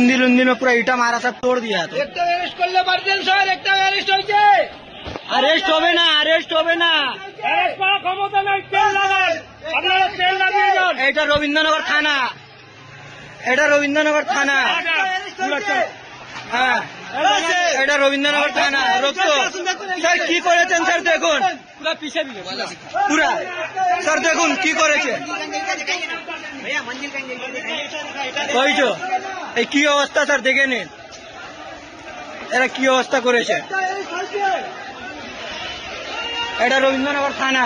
मंदिर उंदिर में पूरा ईटा मारा सब तोड़ दिया तो একটা অ্যারেস্ট করলে পারতেন স্যার একটা অ্যারেস্ট হয়েছে अरेस्ट होवे ना अरेस्ट होवे ना অ্যারেস্ট করার ক্ষমতা নাই তেল লাগান আপনারা তেল লাগিয়ে যান এটা রবীন্দ্রনগর থানা এটা রবীন্দ্রনগর থানা হ্যাঁ এটা রবীন্দ্রনগর থানা রক্ত। স্যার কি করেছেন স্যার দেখুন। পুরা স্যার দেখুন কি করেছে। ওই তো এই কি অবস্থা স্যার দেখে নিন। এরা কি অবস্থা করেছে? এটা রবীন্দ্রনগর থানা।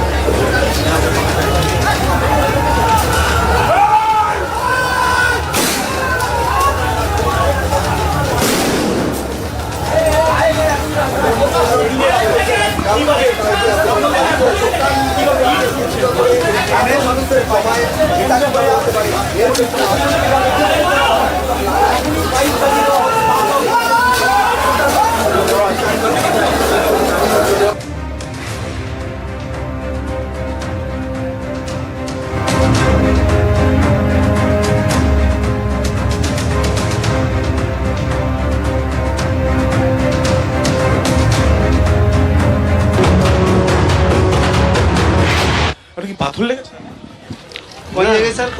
পাথর লেগেছে?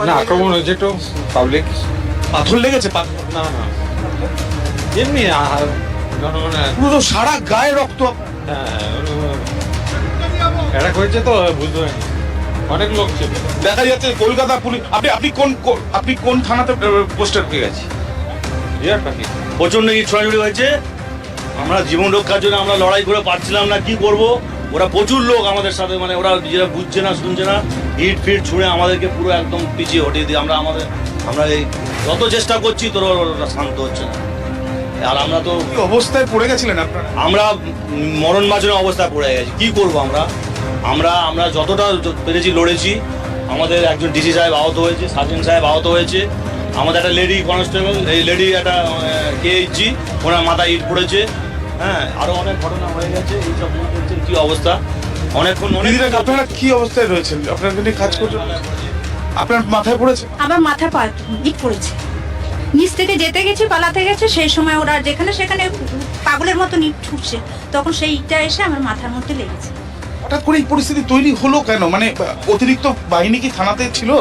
না আক্রমণ হয়েছে একটু পাবলিক পাথর লেগেছে? পাথর না না। এমনি আ- পুরো তো সারা গায়ে রক্ত। অ্যাটাক হয়েছে তো বুঝতে পারিনি। অনেক লোক ছিল। দেখা যাচ্ছে কলকাতা পুলিশ আপনি আপনি কোন আপনি কোন থানাতে পোস্টার পেয়ে গেছে পাখি প্রচণ্ড ছড়াছড়ি হয়েছে। আমরা জীবন রক্ষার জন্য আমরা লড়াই করে পারছিলাম না কি করব? ওরা প্রচুর লোক আমাদের সাথে মানে ওরা নিজেরা বুঝছে না শুনছে না ইট ফিট ছুঁড়ে আমাদেরকে পুরো একদম পিছিয়ে হটিয়ে দিয়ে আমরা আমাদের আমরা এই যত চেষ্টা করছি তোর ওরা শান্ত হচ্ছে না। আর আমরা তো অবস্থায় পড়ে গেছিলেন আপনারা? আমরা মরণ মাঝের অবস্থায় পড়ে গেছি। কি করব আমরা? আমরা আমরা যতটা পেরেছি লড়েছি। আমাদের একজন ডিসি সাহেব আহত হয়েছে সার্জেন্ট সাহেব আহত হয়েছে। আমাদের একটা লেডি কনস্টেবল এই লেডি একটা কেএইচজি ওনার মাথায় ইট পড়েছে। হ্যাঁ আরও অনেক ঘটনা হয়ে গেছে এইসব দেখছেন কি অবস্থা? অনেকক্ষণ অনেক দিদিরা আপনারা কি অবস্থায় রয়েছেন? আপনারা কিন্তু কাজ করছেন? আপনার মাথায় পড়েছে? আমার মাথা পা ইট পড়েছে। নিচ থেকে যেতে গেছি পালাতে গেছে সেই সময় ওরা যেখানে সেখানে পাগলের মতো ইট ছুটছে তখন সেই ইটটা এসে আমার মাথার মধ্যে লেগেছে। হঠাৎ করে এই পরিস্থিতি তৈরি হলো কেন? মানে অতিরিক্ত বাহিনী কি থানাতে ছিল?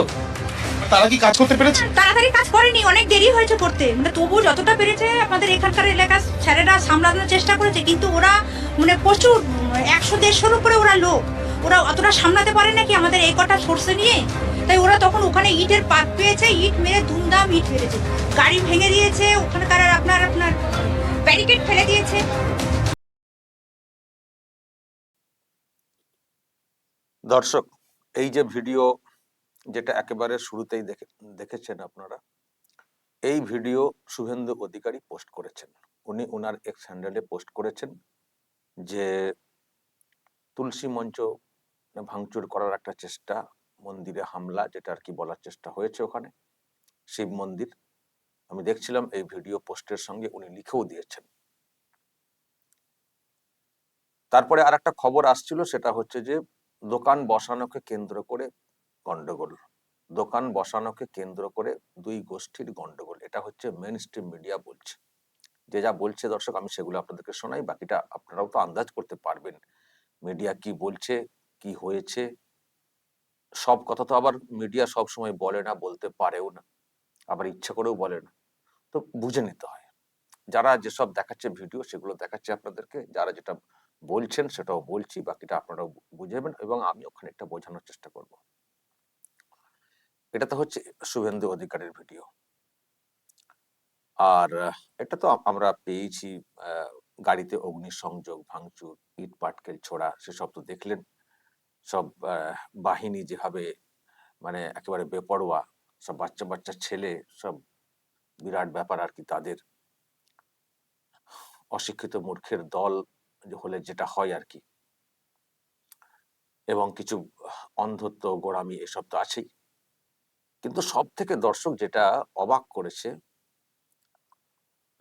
তারা কি কাজ করতে পেরেছে? তাড়াতাড়ি কাজ করেনি অনেক দেরি হয়েছে করতে। মানে তবু যতটা পেরেছে আমাদের এখানকার এলাকার স্যারেরা সামলানোর চেষ্টা করেছে কিন্তু ওরা মানে প্রচুর একশো দেড়শোর উপরে ওরা লোক। ওরা অতটা সামলাতে পারে নাকি আমাদের এই কটা সর্ষে নিয়ে? তাই ওরা তখন ওখানে ইটের পাত পেয়েছে ইট মেরে ধুমধাম ইট মেরেছে গাড়ি ভেঙে দিয়েছে ওখানকার আপনার আপনার ব্যারিকেড ফেলে দিয়েছে। দর্শক এই যে ভিডিও যেটা একেবারে শুরুতেই দেখে, দেখেছেন আপনারা, এই ভিডিও শুভেন্দু অধিকারী পোস্ট করেছেন। উনি ওনার এক্স হ্যান্ডেলে পোস্ট করেছেন যে, তুলসী মঞ্চ ভাঙচুর করার একটা চেষ্টা, মন্দিরে হামলা, যেটা আর কি বলার চেষ্টা হয়েছে ওখানে, শিব মন্দির। আমি দেখছিলাম এই ভিডিও পোস্টের সঙ্গে উনি লিখেও দিয়েছেন। তারপরে আর একটা খবর আসছিল, সেটা হচ্ছে যে, দোকান বসানোকে কেন্দ্র করে গন্ডগোল। দোকান বসানোকে কেন্দ্র করে দুই গোষ্ঠীর গন্ডগোল। এটা হচ্ছে মেন স্ট্রিম মিডিয়া বলছে। যে যা বলছে দর্শক, আমি সেগুলো আপনাদেরকে শোনাই। বাকিটা আপনারাও তো আন্দাজ করতে পারবেন। মিডিয়া কি বলছে, কি হয়েছে? সব কথা তো আবার মিডিয়া সব সময় বলে না, বলতে পারেও না। আবার ইচ্ছা করেও বলে না। তো বুঝে নিতে হয়। যারা যেসব দেখাচ্ছে ভিডিও সেগুলো দেখাচ্ছে আপনাদেরকে। যারা যেটা বলছেন, সেটাও বলছি। বাকিটা আপনারাও বুঝাবেন এবং আমি ওখানে একটা বোঝানোর চেষ্টা করব। এটা তো হচ্ছে শুভেন্দু অধিকারের ভিডিও। আর এটা তো আমরা পেয়েছি গাড়িতে অগ্নিসংযোগ, ভাঙচুর, ইট পাটকেল ছোড়া, সেসব তো দেখলেন। সব বাহিনী যেভাবে মানে একেবারে বেপরোয়া, সব বাচ্চা বাচ্চা ছেলে, সব বিরাট ব্যাপার আর কি তাদের। অশিক্ষিত মূর্খের দল হলে যেটা হয় আর কি। এবং কিছু অন্ধত্ব, গোড়ামি, এসব তো আছেই। কিন্তু সব থেকে দর্শক যেটা অবাক করেছে,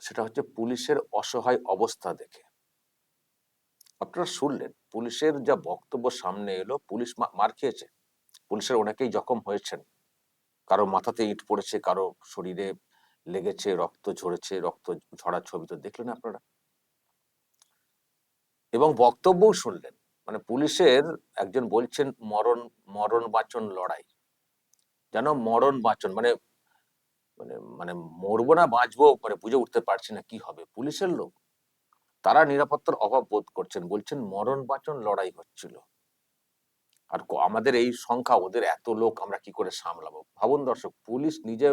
সেটা হচ্ছে পুলিশের অসহায় অবস্থা দেখে। আপনারা শুনলেন, পুলিশের যা বক্তব্য সামনে এলো, পুলিশ মার খেয়েছে। পুলিশের অনেকেই জখম হয়েছেন। কারও মাথাতে ইট পড়েছে, কারও শরীরে লেগেছে, রক্ত ঝরেছে, রক্ত ঝরার ছবি তো দেখলেন আপনারা। এবং বক্তব্যও শুনলেন মানে পুলিশের একজন বলছেন, মরণ মরণ বাঁচন লড়াই। যেন মরণ বাঁচন। মানে মানে মানে মরবো না, বাঁচবো মানে বুঝে উঠতে পারছি না কি হবে। পুলিশের লোক, তারা নিরাপত্তার অভাব বোধ করছেন, বলছেন মরণ বাঁচন লড়াই হচ্ছিল। আর আমাদের এই সংখ্যা, ওদের এত লোক, আমরা কি করে সামলাবো? ভাবুন দর্শক, পুলিশ নিজে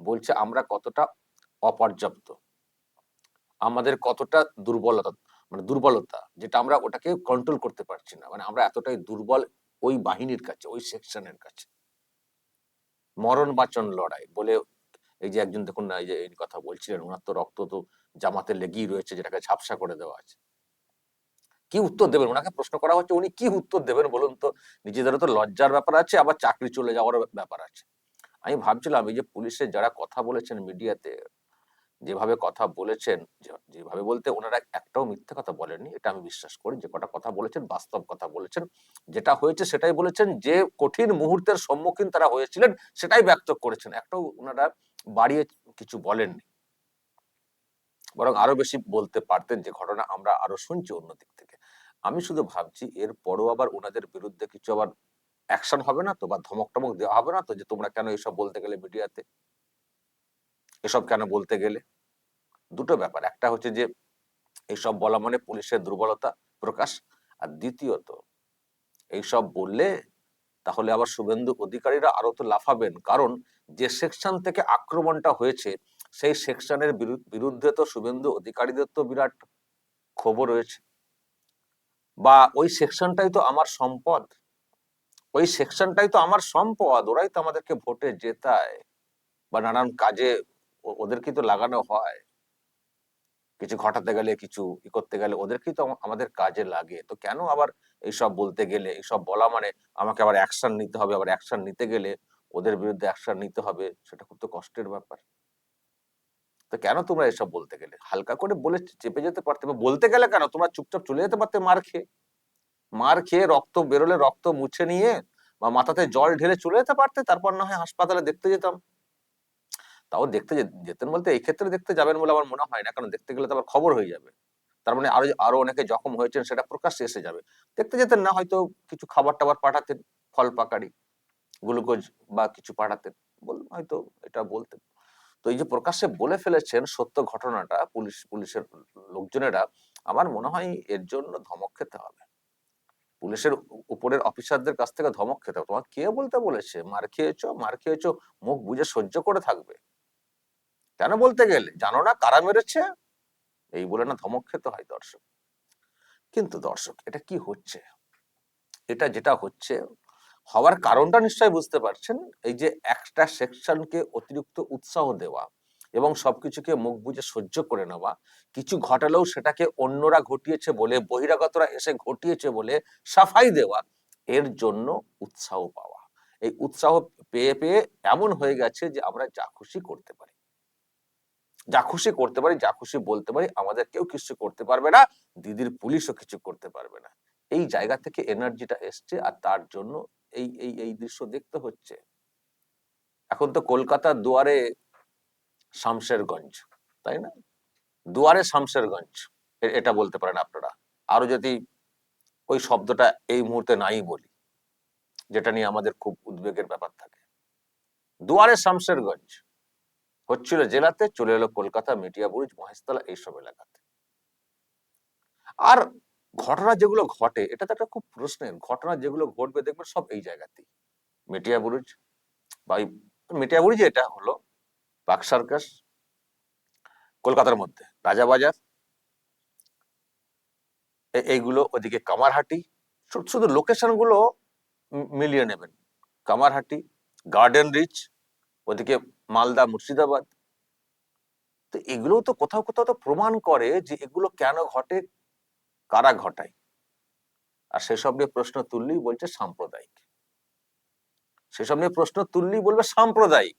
বলছে, আমরা কতটা অপর্যাপ্ত। আমাদের কতটা দুর্বলতা মানে দুর্বলতা, যেটা আমরা ওটাকে কন্ট্রোল করতে পারছি না। মানে আমরা এতটাই দুর্বল ওই বাহিনীর কাছে, ওই সেকশনের কাছে। মরণ বাচন লড়াই বলে এই যে একজন দেখুন না, এই যে এই কথা বলছিলেন, ওনার তো রক্ত তো জামাতে লেগেই রয়েছে, যেটাকে ঝাপসা করে দেওয়া আছে। কি উত্তর দেবেন? ওনাকে প্রশ্ন করা হচ্ছে, উনি কি উত্তর দেবেন বলুন তো? নিজেদেরও তো লজ্জার ব্যাপার আছে, আবার চাকরি চলে যাওয়ার ব্যাপার আছে। আমি ভাবছিলাম, এই যে পুলিশের যারা কথা বলেছেন মিডিয়াতে যেভাবে কথা বলেছেন যেভাবে বলতে ওনারা একটাও মিথ্যে কথা বলেননি, এটা আমি বিশ্বাস করি, যে কটা কথা বলেছেন, বাস্তব কথা বলেছেন। যেটা হয়েছে সেটাই বলেছেন, যে কঠিন মুহূর্তের সম্মুখীন তারা হয়েছিলেন, সেটাই ব্যক্ত করেছেন। একটাও ওনারা বাড়িয়ে কিছু বলেননি। বরং আরও বেশি বলতে পারতেন যে ঘটনা আমরা আরও শুনছি অন্য দিক থেকে। আমি শুধু ভাবছি এর পরও আবার ওনাদের বিরুদ্ধে কিছু আবার অ্যাকশন হবে না তো বা ধমক টমক দেওয়া হবে না তো যে তোমরা কেন এসব বলতে গেলে মিডিয়াতে? এসব কেন বলতে গেলে? দুটো ব্যাপার। একটা হচ্ছে যে এইসব বলা মানে পুলিশের দুর্বলতা প্রকাশ। আর দ্বিতীয়ত, এইসব বললে তাহলে আবার শুভেন্দু অধিকারীরা আরও তো লাফাবেন। কারণ যে সেকশন থেকে আক্রমণটা হয়েছে, সেই সেকশনের বিরুদ্ধে তো শুভেন্দু অধিকারীদের তো বিরাট খবর রয়েছে। বা ওই সেকশনটাই তো আমার সম্পদ। ওই সেকশনটাই তো আমার সম্পদ। ওরাই তো আমাদেরকে ভোটে জেতায় বা নানান কাজে ওদেরকেই তো লাগানো হয়। কিছু ঘটাতে গেলে, কিছু ই করতে গেলে ওদেরকেই তো আমাদের কাজে লাগে। তো কেন আবার এইসব বলতে গেলে, এইসব বলা মানে আমাকে আবার অ্যাকশন নিতে হবে, আবার অ্যাকশন নিতে গেলে ওদের বিরুদ্ধে অ্যাকশন নিতে হবে, সেটা খুব তো কষ্টের ব্যাপার। তো কেন তোমরা এসব বলতে গেলে? হালকা করে বলে চেপে যেতে পারতে বলতে গেলে কেন? তোমরা চুপচাপ চলে যেতে পারতে মার খেয়ে। মার খেয়ে রক্ত বেরোলে রক্ত মুছে নিয়ে বা মাথাতে জল ঢেলে চলে যেতে পারতে, তারপর না হয় হাসপাতালে দেখতে যেতাম। তাও দেখতে যেতেন বলতে এই ক্ষেত্রে দেখতে যাবেন বলে আমার মনে হয় না। কারণ দেখতে গেলে তো আবার খবর হয়ে যাবে। তার মানে আরও আরও অনেকে জখম হয়েছেন, সেটা প্রকাশ্যে এসে যাবে। দেখতে যেতেন না, হয়তো কিছু খাবার টাবার পাঠাতেন, ফল পাকারি গ্লুকোজ বা কিছু পাঠাতেন। হয়তো এটা বলতেন। তো এই যে প্রকাশ্যে বলে ফেলেছেন সত্য ঘটনাটা, পুলিশ, পুলিশের লোকজনেরা, আমার মনে হয় এর জন্য ধমক খেতে হবে। পুলিশের উপরের অফিসারদের কাছ থেকে ধমক খেতে হবে। তোমার কে বলতে বলেছে? মার খেয়েছো? মার খেয়েছো? মুখ বুঝে সহ্য করে থাকবে। কেন বলতে গেলে? জানো না কারা মেরেছে? এই বলে না ধমক খেতে হয় দর্শক। কিন্তু দর্শক, এটা কি হচ্ছে? এটা যেটা হচ্ছে, হওয়ার কারণটা নিশ্চয়ই বুঝতে পারছেন, এই যে একটা সেকশনকে অতিরিক্ত উৎসাহ দেওয়া এবং সবকিছুকে মুখ বুঝে সহ্য করে নেওয়া, কিছু ঘটালেও সেটাকে অন্যরা ঘটিয়েছে বলে, বহিরাগতরা এসে ঘটিয়েছে বলে সাফাই দেওয়া, এর জন্য উৎসাহ পাওয়া। এই উৎসাহ পেয়ে পেয়ে এমন হয়ে গেছে যে আমরা যা খুশি করতে পারি। যা খুশি করতে পারি, যা খুশি বলতে পারি, আমাদের কেউ কিছু করতে পারবে না, দিদির পুলিশও কিছু করতে পারবে না। এই জায়গা থেকে এনার্জিটা এসছে আর তার জন্য এই এই এই দৃশ্য দেখতে হচ্ছে। এখন তো কলকাতার দুয়ারে শামশেরগঞ্জ, তাই না? দুয়ারে শামশেরগঞ্জ এটা বলতে পারেন আপনারা। আরও যদি ওই শব্দটা এই মুহূর্তে নাই বলি, যেটা নিয়ে আমাদের খুব উদ্বেগের ব্যাপার থাকে। দুয়ারে শামশেরগঞ্জ হচ্ছিল জেলাতে চলে এলো কলকাতা মিটিয়া বুরুজ মহেশতলা এইসব এলাকাতে। আর ঘটনা যেগুলো ঘটে, এটা তো একটা খুব প্রশ্নের, ঘটনা যেগুলো ঘটবে দেখবেন সব এই জায়গাতেই। মেটিয়া বুরুজ, বা এই মেটিয়া বুরুজ এটা হলো বাক সার্কাস, কলকাতার মধ্যে রাজাবাজার এইগুলো ওদিকে কামারহাটি, শুধু শুধু লোকেশনগুলো মিলিয়ে নেবেন। কামারহাটি, গার্ডেন রিচ, ওদিকে মালদা, মুর্শিদাবাদ। তো এগুলো তো কোথাও কোথাও তো প্রমাণ করে যে এগুলো কেন ঘটে, কারা ঘটায়। আর সেসব নিয়ে প্রশ্ন তুললেই বলছে সাম্প্রদায়িক। সেসব নিয়ে প্রশ্ন তুললেই বলবে সাম্প্রদায়িক।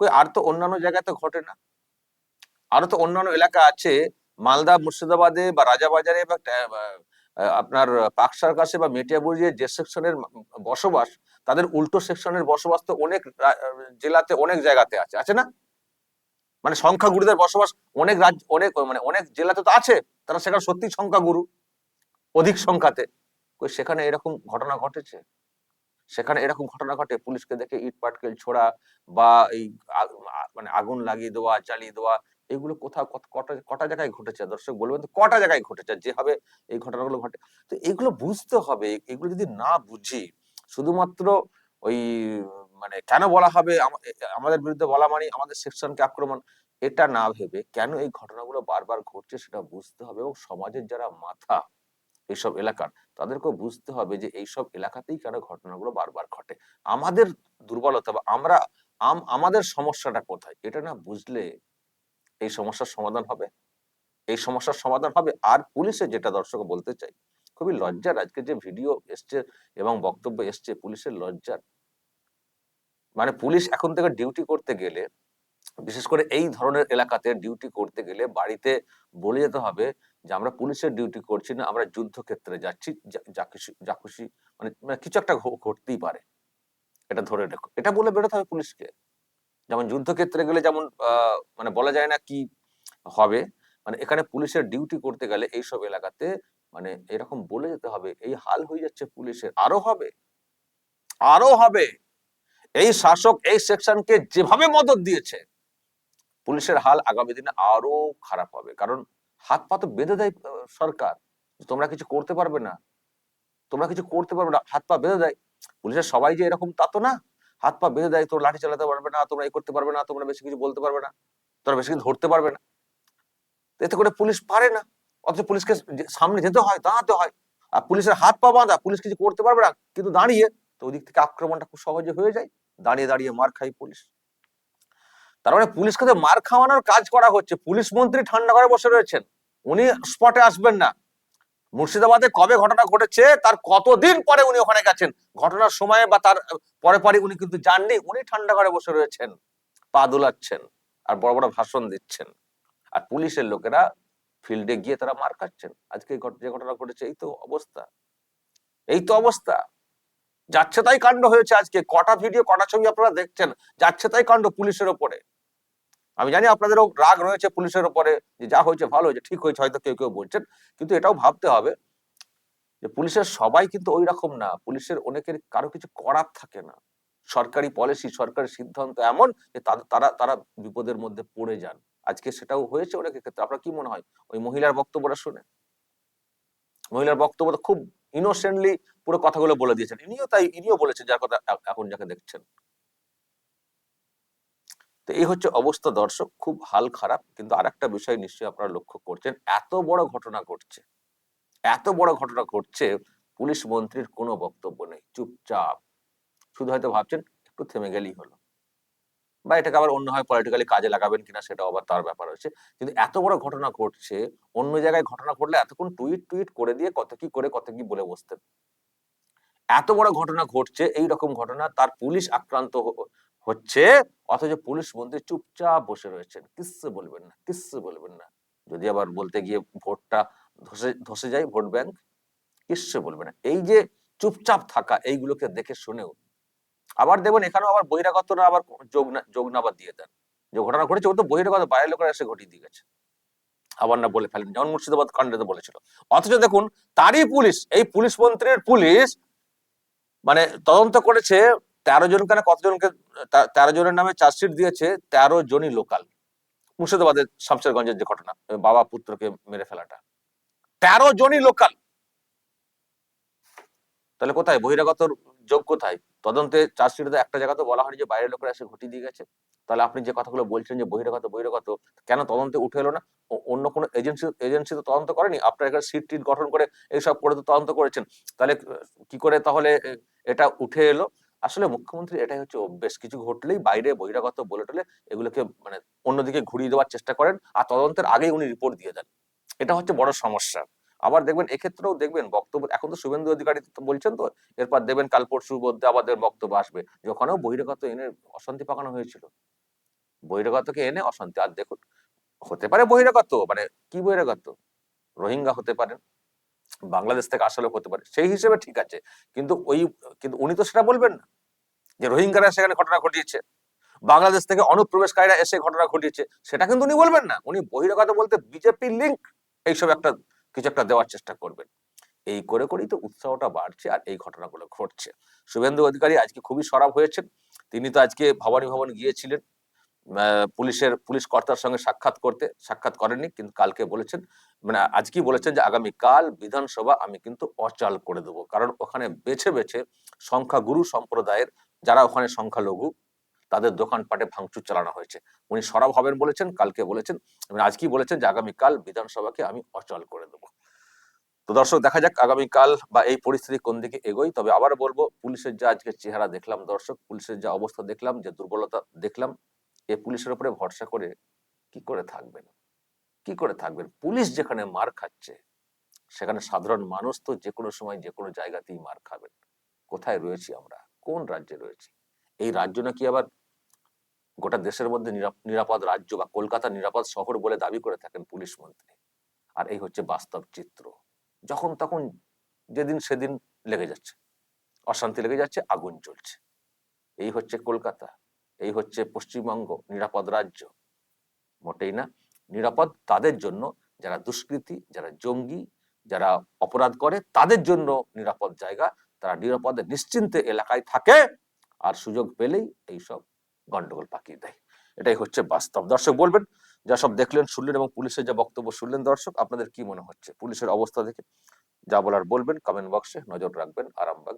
কই, আর তো অন্যান্য জায়গায় তো ঘটে না। আরও তো অন্যান্য এলাকা আছে, মালদা, মুর্শিদাবাদে বা রাজাবাজারে বা আপনার পাক সার্কাসে বা মেটিয়াবুড়িয়ে যে সেকশনের বসবাস, তাদের উল্টো সেকশনের বসবাস তো অনেক জেলাতে অনেক জায়গাতে আছে আছে না? মানে সংখ্যাগুরুদের বসবাস অনেক রাজ্য, অনেক মানে অনেক জেলাতে তো আছে, তারা সেখানে সত্যি সংখ্যাগুরু, অধিক সংখ্যাতে। সেখানে এরকম ঘটনা ঘটেছে? সেখানে এরকম ঘটনা ঘটে, পুলিশকে দেখে ইট পাটকেল ছোড়া বা এই মানে আগুন লাগিয়ে দেওয়া, জ্বালিয়ে দেওয়া এগুলো কোথাও কটা কটা জায়গায় ঘটেছে? দর্শক বলবেন তো, কটা জায়গায় ঘটেছে? যেভাবে এই ঘটনাগুলো ঘটে। তো এগুলো বুঝতে হবে, এগুলো যদি না বুঝি, শুধুমাত্র ওই মানে কেন বলা হবে? আমাদের বিরুদ্ধে বলা মানে আমাদের সেকশনকে আক্রমণ। এটা না ভেবে কেন এই ঘটনাগুলো বারবার ঘটছে সেটা বুঝতে হবে এবং সমাজের যারা মাথা এইসব এলাকার, তাদেরকেও বুঝতে হবে যে এইসব এলাকাতেই কেন ঘটনাগুলো বারবার ঘটে। আমাদের দুর্বলতা বা আমরা, আম- আমাদের সমস্যাটা কোথায়? এটা না বুঝলে এই সমস্যার সমাধান হবে। এই সমস্যার সমাধান হবে আর পুলিশে যেটা দর্শক বলতে চাই, খুবই লজ্জার আজকে যে ভিডিও এসছে এবং বক্তব্য এসছে পুলিশের লজ্জার। মানে পুলিশ এখন থেকে ডিউটি করতে গেলে, বিশেষ করে এই ধরনের এলাকাতে ডিউটি করতে গেলে বাড়িতে বলে যেতে হবে যে, আমরা পুলিশের ডিউটি করছি না, আমরা যুদ্ধক্ষেত্রে যাচ্ছি, যা- খুশি, যা খুশি। মানে মানে কিছু একটা ঘটতেই পারে। এটা ধরে রেখো। এটা বলে বেরোতে হবে পুলিশকে। যেমন যুদ্ধক্ষেত্রে গেলে যেমন মানে বলা যায় না কি হবে মানে এখানে পুলিশের ডিউটি করতে গেলে এইসব এলাকাতে মানে এরকম বলে যেতে হবে, এই হাল হয়ে যাচ্ছে পুলিশের, আরও হবে আরও হবে। এই শাসক এই সেকশনকে যেভাবে মদত দিয়েছে, পুলিশের হাল আগামী দিনে আরও খারাপ হবে। কারণ হাত পা তো বেঁধে দেয় সরকার তোমরা কিছু করতে পারবে না, তোমরা কিছু করতে পারবে না, হাত পা বেঁধে দেয়। পুলিশের সবাই যে এরকম তা তো না। হাত পা বেঁধে দেয়, তোর লাঠি চালাতে পারবে না, তোমরা এই করতে পারবে না, তোমরা বেশি কিছু বলতে পারবে না তোমরা বেশি কিছু ধরতে পারবে না। এতে করে পুলিশ পারে না, অথচ পুলিশকে সামনে যেতে হয়, দাঁড়াতে হয়। আর পুলিশের হাত পা বাঁধা, পুলিশ কিছু করতে পারবে না, কিন্তু দাঁড়িয়ে, তো ওদিক থেকে আক্রমণটা খুব সহজে হয়ে যায়, দাঁড়িয়ে দাঁড়িয়ে মার খাই পুলিশ। তার মানে পুলিশকে মার খাওয়ানোর কাজ করা হচ্ছে, পুলিশ মন্ত্রী ঠান্ডা ঘরে বসে রয়েছেন, উনি স্পটে আসবেন না। মুর্শিদাবাদে কবে ঘটনা ঘটেছে, তার কতদিন পরে উনি ওখানে গেছেন? ঘটনার সময়ে বা তার, পরে পরে উনি কিন্তু যাননি, উনি ঠান্ডা ঘরে বসে রয়েছেন, পা দোলাচ্ছেন আর বড় বড় ভাষণ দিচ্ছেন। আর পুলিশের লোকেরা ফিল্ডে গিয়ে তারা মার খাচ্ছেন। আজকে যে ঘটনা ঘটেছে, এই তো অবস্থা। এই তো অবস্থা। যাচ্ছে তাই কাণ্ড হয়েছে আজকে। কটা ভিডিও কটা ছবি আপনারা দেখছেন? যাচ্ছে তাই কাণ্ড পুলিশের ওপরে। আমি জানি আপনাদেরও রাগ রয়েছে পুলিশের ওপরে যে যা হয়েছে ভালো হয়েছে, ঠিক হয়েছে, হয়তো কেউ কেউ বলছেন, কিন্তু এটাও ভাবতে হবে যে পুলিশের সবাই কিন্তু ওই রকম না। পুলিশের অনেকের কারও কিছু করার থাকে না। সরকারি পলিসি সরকারি সিদ্ধান্ত এমন যে তারা তারা বিপদের মধ্যে পড়ে যান। আজকে সেটাও হয়েছে অনেকের ক্ষেত্রে। আপনার কি মনে হয়? ওই মহিলার বক্তব্যটা শুনে? মহিলার বক্তব্য খুব ইনোসেন্টলি পুরো কথাগুলো বলে দিয়েছেন। ইনিও তাই, ইনিও বলেছেন যার কথা এখন যাকে দেখছেন। তো এই হচ্ছে অবস্থা দর্শক, খুব হাল খারাপ। কিন্তু আরেকটা বিষয় নিশ্চয়ই আপনারা লক্ষ্য করছেন, এত বড় ঘটনা ঘটছে, এত বড় ঘটনা ঘটছে, পুলিশ মন্ত্রীর কোনো বক্তব্য নেই, চুপচাপ। শুধু হয়তো ভাবছেন, একটু থেমে গেলেই হলো। বা এটাকে আবার অন্য হয় পলিটিক্যালি কাজে লাগাবেন কিনা সেটা আবার তার ব্যাপার হচ্ছে। কিন্তু এত বড় ঘটনা ঘটছে, অন্য জায়গায় ঘটনা ঘটলে এতক্ষণ টুইট টুইট করে দিয়ে কত কি করে, কত কি বলে বসতেন। এত বড় ঘটনা ঘটছে, এই রকম ঘটনা, তার পুলিশ আক্রান্ত হচ্ছে অথচ পুলিশ মন্ত্রী চুপচাপ বসে রয়েছেন। কিচ্ছু বলবেন না, কিচ্ছু বলবেন না। যদি আবার বলতে গিয়ে ভোটটা ধসে ধসে যায় ভোট ব্যাংক, কিচ্ছু বলবে না। এই যে চুপচাপ থাকা, এইগুলোকে দেখে শুনেও। আবার দেখবেন এখানেও আবার বহিরাগতরা আবার যোগ না যোগ না আবার দিয়ে দেন। যে ঘটনা ঘটেছে, ও তো বহিরাগত, বাইরের লোকেরা এসে ঘটিয়ে দিয়ে গেছে। আবার না বলে ফেলেন, যেমন মুর্শিদাবাদ কাণ্ডে তো বলেছিল। অথচ দেখুন, তারই পুলিশ, এই পুলিশ মন্ত্রীর পুলিশ মানে তদন্ত করেছে তেরো জন কেন কতজনকে তেরো জনের নামে চার্জশিট দিয়েছে, তেরো জনই লোকাল মুর্শিদাবাদের শামশেরগঞ্জের যে ঘটনা, বাবা পুত্রকে মেরে ফেলাটা। তেরো জনই লোকাল তাহলে কোথায়? বহিরাগতর যোগ কোথায়? তদন্তে চার্জশিটে একটা জায়গা তো বলা হয়নি যে বাইরের লোকেরা এসে ঘটি দিয়ে গেছে। তাহলে আপনি যে কথাগুলো বলছেন যে বহিরাগত বহিরাগত, কেন তদন্তে উঠে এলো না? অন্য কোনো এজেন্সি এজেন্সি তো তদন্ত করেনি। আপনার এখানে সিট টিট গঠন করে এইসব করে তো তদন্ত করেছেন। তাহলে কি করে তাহলে এটা উঠে এলো? আসলে মুখ্যমন্ত্রী এটাই হচ্ছে অভ্যেস। কিছু ঘটলেই বাইরে বহিরাগত বলে টলে এগুলোকে মানে অন্যদিকে ঘুরিয়ে দেওয়ার চেষ্টা করেন আর তদন্তের আগেই উনি রিপোর্ট দিয়ে দেন। এটা হচ্ছে বড় সমস্যা। আবার দেখবেন এক্ষেত্রেও দেখবেন বক্তব্য, এখন তো শুভেন্দু অধিকারী তো বলছেন তো, এরপর দেবেন কাল পরশু মধ্যে আবার বক্তব্য আসবে। যখনও বহিরাগত এনে অশান্তি পাকানো হয়েছিল। বহিরাগতকে এনে অশান্তি, আর দেখুন, হতে পারে বহিরাগত মানে কি বহিরাগত? রোহিঙ্গা হতে পারেন। বাংলাদেশ থেকে আসলে হতে পারে। সেই হিসেবে ঠিক আছে। কিন্তু ওই, কিন্তু উনি তো সেটা বলবেন না যে রোহিঙ্গারা সেখানে ঘটনা ঘটিয়েছে। বাংলাদেশ থেকে অনুপ্রবেশকারীরা এসে ঘটনা ঘটিয়েছে, সেটা কিন্তু উনি বলবেন না। উনি বহিরাগত বলতে বিজেপি লিঙ্ক এইসব একটা, কিছু একটা দেওয়ার চেষ্টা করবেন। এই করে করেই তো উৎসাহটা বাড়ছে আর এই ঘটনাগুলো ঘটছে। শুভেন্দু অধিকারী আজকে খুবই সরব হয়েছেন। তিনি তো আজকে ভবানী ভবন গিয়েছিলেন। পুলিশের, পুলিশ কর্তার সঙ্গে সাক্ষাৎ করতে, সাক্ষাৎ করেননি, কিন্তু কালকে বলেছেন মানে আজকেই বলেছেন যে আগামী কাল বিধানসভা আমি কিন্তু অচাল করে দেবো। কারণ ওখানে বেছে বেছে সংখ্যাগুরু সম্প্রদায়ের যারা ওখানে সংখ্যালঘু, তাদের দোকানপাটে ভাঙচুর চালানো হয়েছে। উনি সরব হবেন বলেছেন, কালকে বলেছেন এবং আজকেই বলেছেন যে আগামীকাল বিধানসভাকে আমি অচল করে দেবো। তো দর্শক, দেখা যাক আগামীকাল বা এই পরিস্থিতি কোন দিকে এগোই তবে আবার বলব, পুলিশের যা আজকে চেহারা দেখলাম দর্শক, পুলিশের যা অবস্থা দেখলাম, যে দুর্বলতা দেখলাম এই পুলিশের উপরে ভরসা করে কি করে থাকবেন? কি করে থাকবেন? পুলিশ যেখানে মার খাচ্ছে, সেখানে সাধারণ মানুষ তো যে কোনো সময় যে কোনো জায়গাতেই মার খাবেন। কোথায় রয়েছি আমরা? কোন রাজ্যে রয়েছি? এই রাজ্য নাকি আবার গোটা দেশের মধ্যে নিরাপ- নিরাপদ রাজ্য বা কলকাতা নিরাপদ শহর বলে দাবি করে থাকেন পুলিশ মন্ত্রী। আর এই হচ্ছে বাস্তব চিত্র। যখন তখন যেদিন সেদিন লেগে যাচ্ছে। অশান্তি লেগে যাচ্ছে, আগুন জ্বলছে। এই হচ্ছে কলকাতা। এই হচ্ছে পশ্চিমবঙ্গ নিরাপদ রাজ্য। মোটেই না। নিরাপদ তাদের জন্য, যারা দুষ্কৃতী, যারা জঙ্গি, যারা অপরাধ করে, তাদের জন্য নিরাপদ জায়গা। তারা নিরাপদে নিশ্চিন্তে এলাকায় থাকে আর সুযোগ পেলেই এইসব গন্ডগোল পাকিয়ে দেয়। এটাই হচ্ছে বাস্তব। দর্শক বলবেন, যা সব দেখলেন, শুনলেন এবং পুলিশের যা বক্তব্য শুনলেন দর্শক, আপনাদের কি মনে হচ্ছে? পুলিশের অবস্থা দেখে যা বলার বলবেন কমেন্ট বক্সে নজর রাখবেন, আরামবাগ